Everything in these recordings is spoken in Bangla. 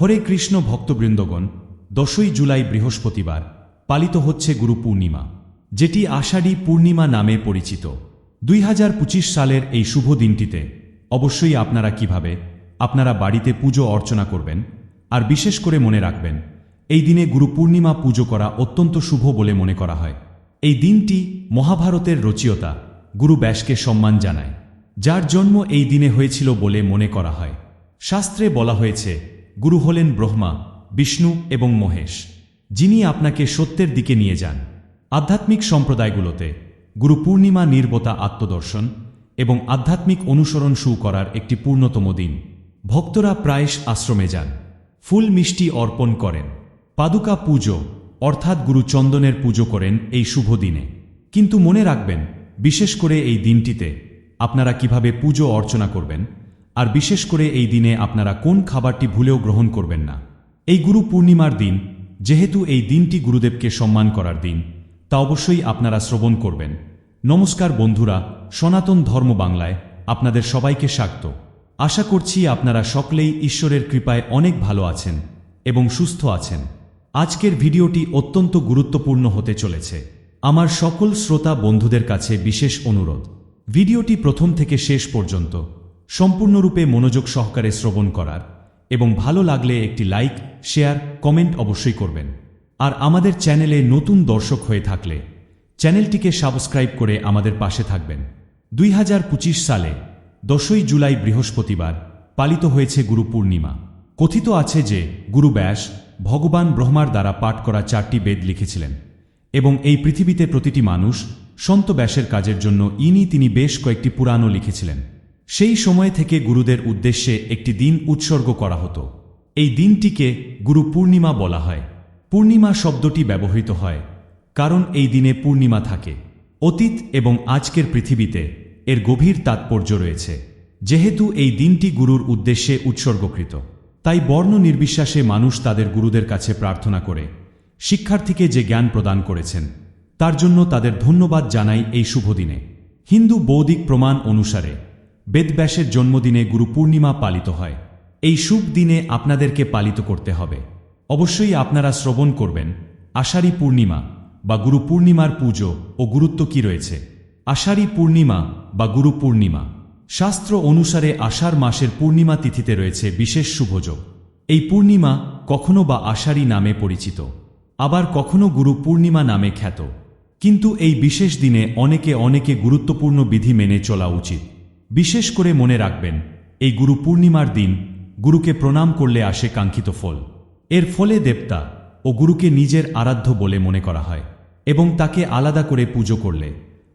হরে কৃষ্ণ ভক্তবৃন্দগণ, দশই জুলাই বৃহস্পতিবার পালিত হচ্ছে গুরু পূর্ণিমা, যেটি আষাঢ়ী পূর্ণিমা নামে পরিচিত। দুই হাজার পঁচিশ সালের এই শুভ দিনটিতে অবশ্যই আপনারা কীভাবে আপনারা বাড়িতে পুজো অর্চনা করবেন আর বিশেষ করে মনে রাখবেন, এই দিনে গুরু পূর্ণিমা পুজো করা অত্যন্ত শুভ বলে মনে করা হয়। এই দিনটি মহাভারতের রচিয়তা গুরু ব্যাসকে সম্মান জানায়, যার জন্ম এই দিনে হয়েছিল বলে মনে করা হয়। শাস্ত্রে বলা হয়েছে গুরু হলেন ব্রহ্মা, বিষ্ণু এবং মহেশ, যিনি আপনাকে সত্যের দিকে নিয়ে যান। আধ্যাত্মিক সম্প্রদায়গুলোতে গুরু পূর্ণিমা নির্বতা আত্মদর্শন এবং আধ্যাত্মিক অনুসরণ শু করার একটি পূর্ণতম দিন। ভক্তরা প্রায়শ আশ্রমে যান, ফুল মিষ্টি অর্পণ করেন, পাদুকা পুজো, অর্থাৎ গুরু চন্দনের পুজো করেন এই শুভ দিনে। কিন্তু মনে রাখবেন, বিশেষ করে এই দিনটিতে আপনারা কীভাবে পুজো অর্চনা করবেন আর বিশেষ করে এই দিনে আপনারা কোন খাবারটি ভুলেও গ্রহণ করবেন না। এই গুরু পূর্ণিমার দিন, যেহেতু এই দিনটি গুরুদেবকে সম্মান করার দিন, তা অবশ্যই আপনারা শ্রবণ করবেন। নমস্কার বন্ধুরা, সনাতন ধর্ম বাংলায় আপনাদের সবাইকে স্বাগত। আশা করছি আপনারা সকলেই ঈশ্বরের কৃপায় অনেক ভালো আছেন এবং সুস্থ আছেন। আজকের ভিডিওটি অত্যন্ত গুরুত্বপূর্ণ হতে চলেছে। আমার সকল শ্রোতা বন্ধুদের কাছে বিশেষ অনুরোধ। ভিডিওটি প্রথম থেকে শেষ পর্যন্ত সম্পূর্ণরূপে মনোযোগ সহকারে শ্রবণ করার এবং ভালো লাগলে একটি লাইক, শেয়ার, কমেন্ট অবশ্যই করবেন। আর আমাদের চ্যানেলে নতুন দর্শক হয়ে থাকলে চ্যানেলটিকে সাবস্ক্রাইব করে আমাদের পাশে থাকবেন। দুই হাজার পঁচিশ সালে দশই জুলাই বৃহস্পতিবার পালিত হয়েছে গুরু পূর্ণিমা। কথিত আছে যে গুরু ব্যাস ভগবান ব্রহ্মার দ্বারা পাঠ করা চারটি বেদ লিখেছিলেন এবং এই পৃথিবীতে প্রতিটি মানুষ সন্ত ব্যাসের কাজের জন্য ইনি তিনি বেশ কয়েকটি পুরাণও লিখেছিলেন। সেই সময় থেকে গুরুদের উদ্দেশ্যে একটি দিন উৎসর্গ করা হতো। এই দিনটিকে গুরু পূর্ণিমা বলা হয়। পূর্ণিমা শব্দটি ব্যবহৃত হয়, কারণ এই দিনে পূর্ণিমা থাকে। অতীত এবং আজকের পৃথিবীতে এর গভীর তাৎপর্য রয়েছে। যেহেতু এই দিনটি গুরুর উদ্দেশ্যে উৎসর্গকৃত, তাই বর্ণ নির্বিশ্বাসে মানুষ তাদের গুরুদের কাছে প্রার্থনা করে, শিক্ষার্থীকে যে জ্ঞান প্রদান করেছেন, তার জন্য তাদের ধন্যবাদ জানাই এই শুভদিনে হিন্দু বৌদ্ধিক প্রমাণ অনুসারে বেদব্যাসের জন্মদিনে গুরু পূর্ণিমা পালিত হয়। এই শুভ দিনে আপনাদেরকে পালিত করতে হবে। অবশ্যই আপনারা শ্রবণ করবেন। আষাঢ়ী পূর্ণিমা বা গুরু পূর্ণিমার পুজো ও গুরুত্ব কি রয়েছে? আষাঢ়ী পূর্ণিমা বা গুরু পূর্ণিমা শাস্ত্র অনুসারে আষাঢ় মাসের পূর্ণিমা তিথিতে রয়েছে বিশেষ শুভযোগ এই পূর্ণিমা কখনো বা আষাঢ়ী নামে পরিচিত। আবার কখনো গুরু পূর্ণিমা নামে খ্যাত। কিন্তু এই বিশেষ দিনে অনেকে অনেকে গুরুত্বপূর্ণ বিধি মেনে চলা উচিত। বিশেষ করে মনে রাখবেন, এই গুরু পূর্ণিমার দিন গুরুকে প্রণাম করলে আসে কাঙ্ক্ষিত ফল। এর ফলে দেবতা ও গুরুকে নিজের আরাধ্য বলে মনে করা হয় এবং তাকে আলাদা করে পুজো করলে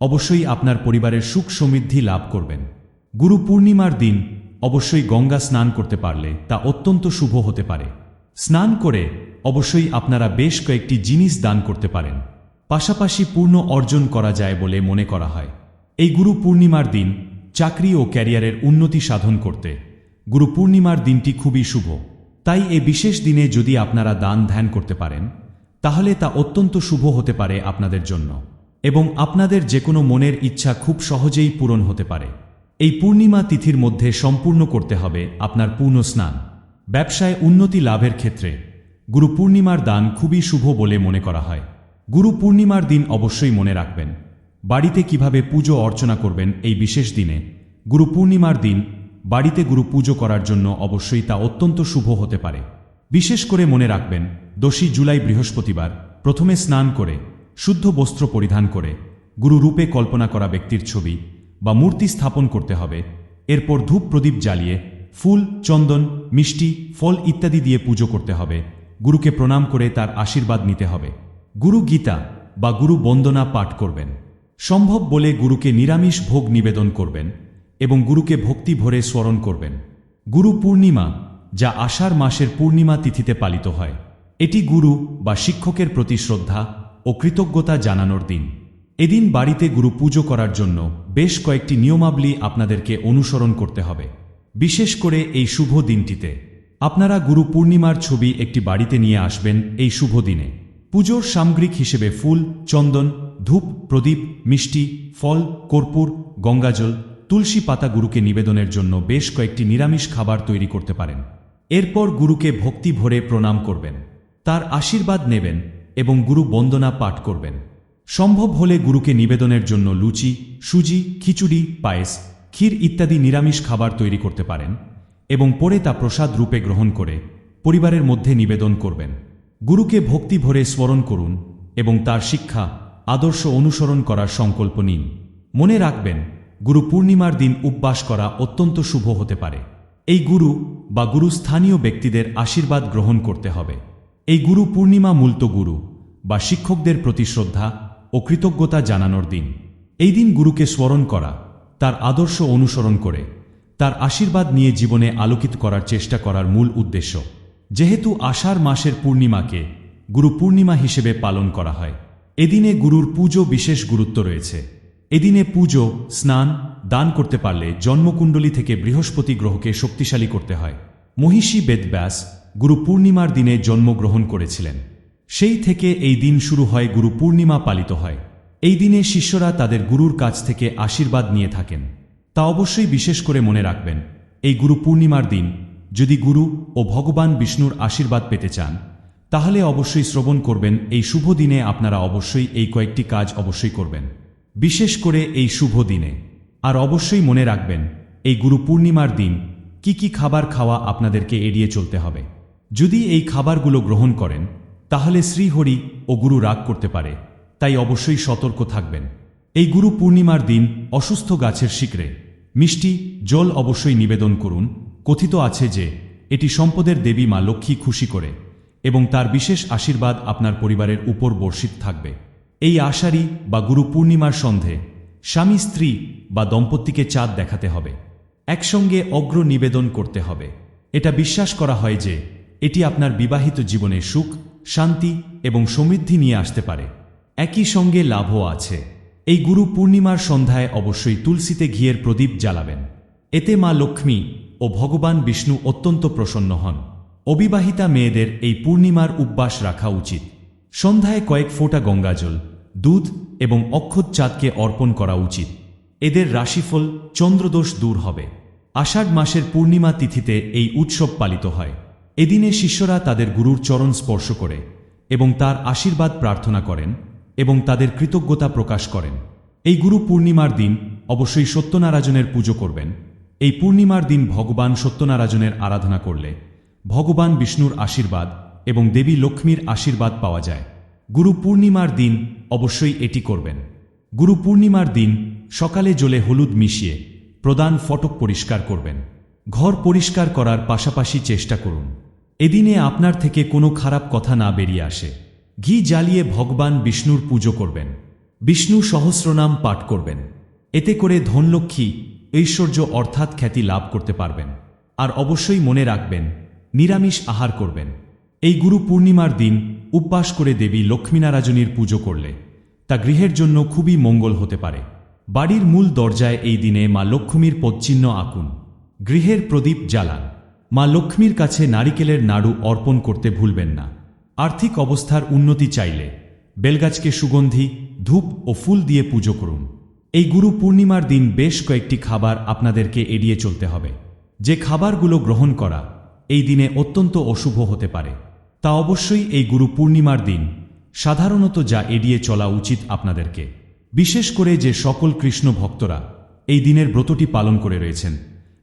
অবশ্যই আপনার পরিবারের সুখ সমৃদ্ধি লাভ করবেন। গুরু পূর্ণিমার দিন অবশ্যই গঙ্গা স্নান করতে পারলে তা অত্যন্ত শুভ হতে পারে। স্নান করে অবশ্যই আপনারা বেশ কয়েকটি জিনিস দান করতে পারেন। পাশাপাশি পূর্ণ অর্জন করা যায় বলে মনে করা হয়। এই গুরু পূর্ণিমার দিন চাকরি ও ক্যারিয়ারের উন্নতি সাধন করতে। গুরু পূর্ণিমার দিনটি খুবই শুভ। তাই এ বিশেষ দিনে যদি আপনারা দান ধ্যান করতে পারেন, তাহলে তা অত্যন্ত শুভ হতে পারে আপনাদের জন্য এবং আপনাদের যে কোনো মনের ইচ্ছা খুব সহজেই পূরণ হতে পারে। এই পূর্ণিমা তিথির মধ্যে সম্পূর্ণ করতে হবে আপনার পূর্ণ স্নান। ব্যবসায় উন্নতি লাভের ক্ষেত্রে গুরু পূর্ণিমার দান খুবই শুভ বলে মনে করা হয়। গুরু পূর্ণিমার দিন অবশ্যই মনে রাখবেন। বাড়িতে কীভাবে পুজো অর্চনা করবেন এই বিশেষ দিনে? গুরু পূর্ণিমার দিন বাড়িতে গুরু পুজো করার জন্য অবশ্যই তা অত্যন্ত শুভ হতে পারে। বিশেষ করে মনে রাখবেন দোষী জুলাই বৃহস্পতিবার প্রথমে স্নান করে, শুদ্ধ বস্ত্র পরিধান করে, গুরু রূপে কল্পনা করা ব্যক্তির ছবি বা মূর্তি স্থাপন করতে হবে, এরপর ধূপ প্রদীপ জ্বালিয়ে ফুল, চন্দন, মিষ্টি, ফল ইত্যাদি দিয়ে পুজো করতে হবে, গুরুকে প্রণাম করে তার আশীর্বাদ নিতে হবে। গুরু গীতা বা গুরু বন্দনা পাঠ করবেন। সম্ভব বলে গুরুকে নিরামিষ ভোগ নিবেদন করবেন এবং গুরুকে ভক্তি ভরে স্মরণ করবেন। গুরু পূর্ণিমা, যা আষাঢ় মাসের পূর্ণিমা তিথিতে পালিত হয়। এটি গুরু বা শিক্ষকের প্রতি শ্রদ্ধা ও কৃতজ্ঞতা জানানোর দিন। এদিন বাড়িতে গুরু পুজো করার জন্য বেশ কয়েকটি নিয়মাবলী আপনাদেরকে অনুসরণ করতে হবে। বিশেষ করে এই শুভ দিনটিতে। আপনারা গুরু পূর্ণিমার ছবি একটি বাড়িতে নিয়ে আসবেন এই শুভ দিনে। পুজোর সামগ্রিক হিসেবে ফুল, চন্দন ধূপ, প্রদীপ, মিষ্টি, ফল, কর্পূর, গঙ্গাজল, তুলসী পাতা গুরুকে নিবেদনের জন্য বেশ কয়েকটি নিরামিষ খাবার তৈরি করতে পারেন। এরপর গুরুকে ভক্তি ভরে প্রণাম করবেন। তার আশীর্বাদ নেবেন এবং গুরু বন্দনা পাঠ করবেন। সম্ভব হলে গুরুকে নিবেদনের জন্য লুচি, সুজি, খিচুড়ি, পায়েস, ক্ষীর ইত্যাদি নিরামিষ খাবার তৈরি করতে পারেন এবং পরে তা প্রসাদ রূপে গ্রহণ করে পরিবারের মধ্যে নিবেদন করবেন। গুরুকে ভক্তি ভরে স্মরণ করুন এবং তার শিক্ষা আদর্শ অনুসরণ করার সংকল্প নিন। মনে রাখবেন, গুরু পূর্ণিমার দিন উপবাস করা অত্যন্ত শুভ হতে পারে। এই গুরু বা গুরু স্থানীয় ব্যক্তিদের আশীর্বাদ গ্রহণ করতে হবে। এই গুরু পূর্ণিমা মূলত গুরু বা শিক্ষকদের প্রতি শ্রদ্ধা ও কৃতজ্ঞতা জানানোর দিন। এই দিন গুরুকে স্মরণ করা, তার আদর্শ অনুসরণ করে, তার আশীর্বাদ নিয়ে জীবনে আলোকিত করার চেষ্টা করার মূল উদ্দেশ্য। যেহেতু আষাঢ় মাসের পূর্ণিমাকে গুরু পূর্ণিমা হিসেবে পালন করা হয় এদিনে গুরুর পুজো বিশেষ গুরুত্ব রয়েছে। এদিনে পুজো, স্নান, দান করতে পারলে জন্মকুণ্ডলী থেকে বৃহস্পতি গ্রহকে শক্তিশালী করতে হয়। মহিষী বেদব্যাস গুরু পূর্ণিমার দিনে জন্মগ্রহণ করেছিলেন। সেই থেকে এই দিন শুরু হয় গুরু পূর্ণিমা পালিত হয়। এই দিনে শিষ্যরা তাদের গুরুর কাছ থেকে আশীর্বাদ নিয়ে থাকেন। তা অবশ্যই বিশেষ করে মনে রাখবেন, এই গুরু পূর্ণিমার দিন যদি গুরু ও ভগবান বিষ্ণুর আশীর্বাদ পেতে চান তাহলে অবশ্যই শ্রবণ করবেন। এই শুভ দিনে আপনারা অবশ্যই এই কয়েকটি কাজ অবশ্যই করবেন। বিশেষ করে এই শুভ দিনে। আর অবশ্যই মনে রাখবেন, এই গুরু পূর্ণিমার দিন কি কি খাবার খাওয়া আপনাদেরকে এড়িয়ে চলতে হবে। যদি এই খাবারগুলো গ্রহণ করেন, তাহলে শ্রীহরি ও গুরু রাগ করতে পারে, তাই অবশ্যই সতর্ক থাকবেন। এই গুরু পূর্ণিমার দিন অসুস্থ গাছের শিকড়ে মিষ্টি, জল অবশ্যই নিবেদন করুন। কথিত আছে যে, এটি সম্পদের দেবী মা লক্ষ্মী খুশি করে। এবং তার বিশেষ আশীর্বাদ আপনার পরিবারের উপর বর্ষিত থাকবে। এই আষাঢ়ি বা গুরু পূর্ণিমার সন্ধে স্বামী স্ত্রী বা দম্পতিকে চাঁদ দেখাতে হবে। একসঙ্গে অগ্র নিবেদন করতে হবে। এটা বিশ্বাস করা হয় যে এটি আপনার বিবাহিত জীবনে সুখ, শান্তি এবং সমৃদ্ধি নিয়ে আসতে পারে। একই সঙ্গে লাভও আছে। এই গুরু পূর্ণিমার সন্ধ্যায় অবশ্যই তুলসীতে ঘিয়ের প্রদীপ জ্বালাবেন। এতে মা লক্ষ্মী ও ভগবান বিষ্ণু অত্যন্ত প্রসন্ন হন। অবিবাহিতা মেয়েদের এই পূর্ণিমার উপবাস রাখা উচিত। সন্ধ্যায় কয়েক ফোঁটা গঙ্গাজল, দুধ এবং অক্ষত চাঁদকে অর্পণ করা উচিত। এদের রাশিফল চন্দ্রদোষ দূর হবে। আষাঢ় মাসের পূর্ণিমা তিথিতে এই উৎসব পালিত হয়। এদিনে শিষ্যরা তাদের গুরুর চরণ স্পর্শ করে এবং তার আশীর্বাদ প্রার্থনা করেন এবং তাদের কৃতজ্ঞতা প্রকাশ করেন। এই গুরু পূর্ণিমার দিন অবশ্যই সত্যনারায়ণের পুজো করবেন। এই পূর্ণিমার দিন ভগবান সত্যনারায়ণের আরাধনা করলে ভগবান বিষ্ণুর আশীর্বাদ এবং দেবী লক্ষ্মীর আশীর্বাদ পাওয়া যায়। গুরু পূর্ণিমার দিন অবশ্যই এটি করবেন। গুরু পূর্ণিমার দিন সকালে জলে হলুদ মিশিয়ে প্রদান ফটক পরিষ্কার করবেন। ঘর পরিষ্কার করার পাশাপাশি চেষ্টা করুন। এদিনে আপনার থেকে কোনো খারাপ কথা না বেরিয়ে আসে। ঘি জ্বালিয়ে ভগবান বিষ্ণুর পুজো করবেন। বিষ্ণু সহস্রনাম পাঠ করবেন। এতে করে ধনলক্ষ্মী ঐশ্বর্য অর্থাৎ খ্যাতি লাভ করতে পারবেন। আর অবশ্যই মনে রাখবেন নিরামিষ আহার করবেন। এই গুরু পূর্ণিমার দিন উপবাস করে দেবী লক্ষ্মীনারাজনীর পুজো করলে, তা গৃহের জন্য খুবই মঙ্গল হতে পারে। বাড়ির মূল দরজায় এই দিনে মা লক্ষ্মীর পদচিহ্ন আঁকুন। গৃহের প্রদীপ জ্বালান। মা লক্ষ্মীর কাছে নারিকেলের নাড়ু অর্পণ করতে ভুলবেন না। আর্থিক অবস্থার উন্নতি চাইলে বেলগাছকে সুগন্ধি, ধূপ ও ফুল দিয়ে পুজো করুন। এই গুরু পূর্ণিমার দিন বেশ কয়েকটি খাবার আপনাদেরকে এড়িয়ে চলতে হবে। যে খাবারগুলো গ্রহণ করা এই দিনে অত্যন্ত অশুভ হতে পারে। তা অবশ্যই এই গুরু পূর্ণিমার দিন, সাধারণত যা এড়িয়ে চলা উচিত আপনাদেরকে। বিশেষ করে যে সকল কৃষ্ণ ভক্তরা এই দিনের ব্রতটি পালন করে রয়েছেন,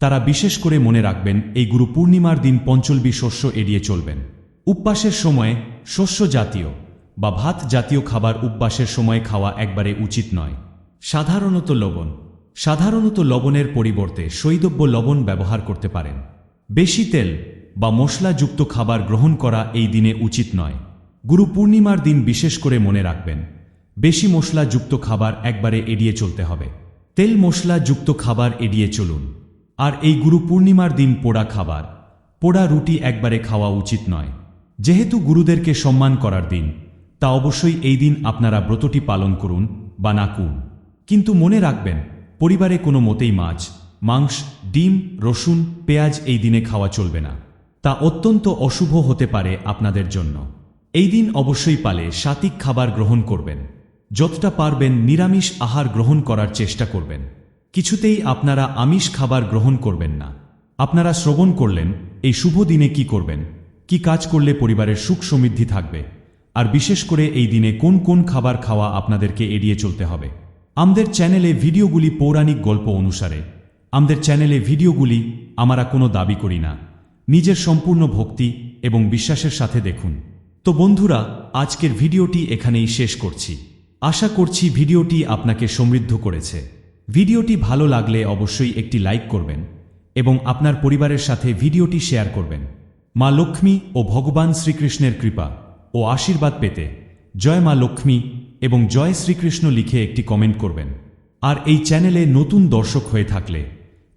তারা বিশেষ করে মনে রাখবেন এই গুরু পূর্ণিমার দিন পঞ্চলবি শস্য এড়িয়ে চলবেন। উপবাসের সময় শস্য জাতীয় বা ভাত জাতীয় খাবার উপবাসের সময় খাওয়া একবারে উচিত নয়। সাধারণত লবণ। সাধারণত লবণের পরিবর্তে শৈদব্য লবণ ব্যবহার করতে পারেন। বেশি তেল বা মশলাযুক্ত খাবার গ্রহণ করা এই দিনে উচিত নয়। গুরু পূর্ণিমার দিন বিশেষ করে মনে রাখবেন। বেশি মশলাযুক্ত খাবার একবারে এড়িয়ে চলতে হবে। তেল মশলাযুক্ত খাবার এড়িয়ে চলুন। আর এই গুরু পূর্ণিমার দিন পোড়া খাবার, পোড়া রুটি একবারে খাওয়া উচিত নয়। যেহেতু গুরুদেরকে সম্মান করার দিন, তা অবশ্যই এই দিন আপনারা ব্রতটি পালন করুন বা না করুন কিন্তু মনে রাখবেন, পরিবারে কোনো মতেই মাছ মাংস, ডিম, রসুন, পেঁয়াজ এই দিনে খাওয়া চলবে না। তা অত্যন্ত অশুভ হতে পারে আপনাদের জন্য। এই দিন অবশ্যই পালে সাত্বিক খাবার গ্রহণ করবেন। যতটা পারবেন নিরামিষ আহার গ্রহণ করার চেষ্টা করবেন। কিছুতেই আপনারা আমিষ খাবার গ্রহণ করবেন না। আপনারা শ্রবণ করলেন, এই শুভ দিনে কি করবেন? কি কাজ করলে পরিবারের সুখ সমৃদ্ধি থাকবে? আর বিশেষ করে এই দিনে কোন কোন খাবার খাওয়া আপনাদেরকে এড়িয়ে চলতে হবে? আমাদের চ্যানেলে ভিডিওগুলি পৌরাণিক গল্প অনুসারে আমাদের চ্যানেলে ভিডিওগুলি আমরা কোনো দাবি করি না। নিজের সম্পূর্ণ ভক্তি এবং বিশ্বাসের সাথে দেখুন। তো বন্ধুরা, আজকের ভিডিওটি এখানেই শেষ করছি। আশা করছি ভিডিওটি আপনাকে সমৃদ্ধ করেছে। ভিডিওটি ভালো লাগলে অবশ্যই একটি লাইক করবেন এবং আপনার পরিবারের সাথে ভিডিওটি শেয়ার করবেন। মা লক্ষ্মী ও ভগবান শ্রীকৃষ্ণের কৃপা ও আশীর্বাদ পেতে জয় মা লক্ষ্মী এবং জয় শ্রীকৃষ্ণ লিখে একটি কমেন্ট করবেন। আর এই চ্যানেলে নতুন দর্শক হয়ে থাকলে